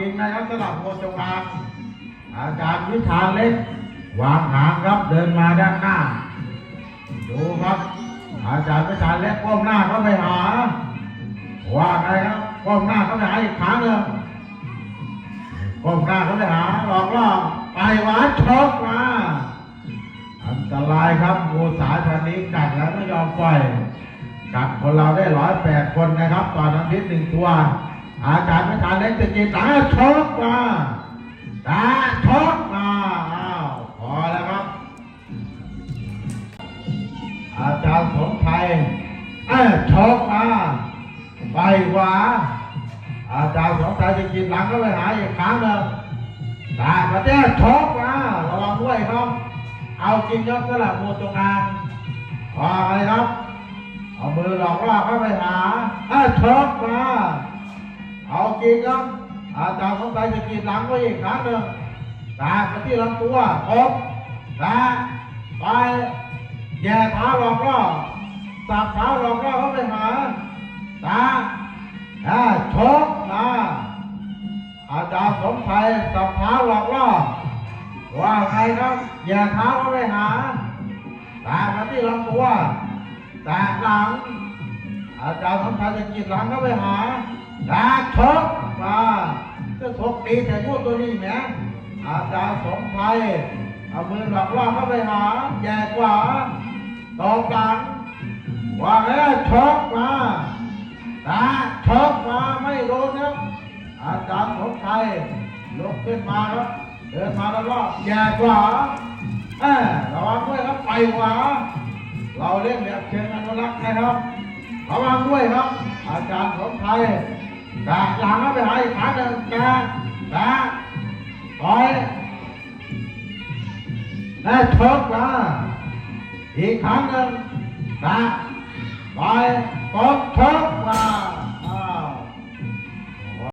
จริงนะครับสำหรับโคจงอางอาจารย์วิชาเล็ก วางหางครับเดินมาด้านหน้า ดูครับ อาจารย์วิชาเล็กก้มหน้าเข้าไปหา ว่าไงครับก้มหน้าเข้าไปหาอีกครั้งหนึ่งก้มหน้าเข้าไปหาหลอกล่อไปหวานชกมาอันตรายครับงูสายพันธุ์นี้กัดแล้วไม่ยอมปล่อยกัดคนเราได้ร้อยแปดคนนะครับตอนน้ำพิษหนึ่งตัว อาจารย์วิชาเล็กจะกินตาชกมาตาชกมาอ้าวพอแล้วครับ อาจารย์สมชัยเอ้ยชกมาไปขวาอาจารย์สมชัยจะกินหลังก็ไปหาอีกครั้งหนึ่งตาประเทศชกมาระวังด้วยครับ เอาจริงครับสลับมูตรงกลางพอไปครับ เอามือหลอกล่อเข้าไปหาเอ้ยชกมา จริงครับอาจารย์สมชัยจะกินหลังก็อีกครั้งหนึ่งตาไปที่ลำตัวครบตาไปแย่เท้าหลอกล่อสับเท้าหลอกล่อเข้าไปหาตาอ่าชกมาอาจารย์สมชัยสับเท้าหลอกล่อว่าไงครับแย่เท้าเข้าไปหาตามาที่ลำตัวตาหลัง อาจารย์สมชัยจะกินหลังเข้าไปหา จะชกดีแต่พูดตัวนี้แหมอาจารย์สมชัยเอามือหลอกล่อเข้าไปหาแย่กว่าตอกหลังว่าแล้วชกมาตาชกมาไม่โดนครับอาจารย์สมชัยลุกขึ้นมาครับเดินมาแล้วก็แย่กว่าเออระวังด้วยครับไปขวาเราเล่นแบบเชิงอนุรักษ์นะครับระวังด้วยครับ อาจารย์สมชัย นะหลังเข้าไปหาอีกครั้งหนึ่งแกแกต่อยนะชกนะอีกครั้งหนึ่งนะปล่อยกดชก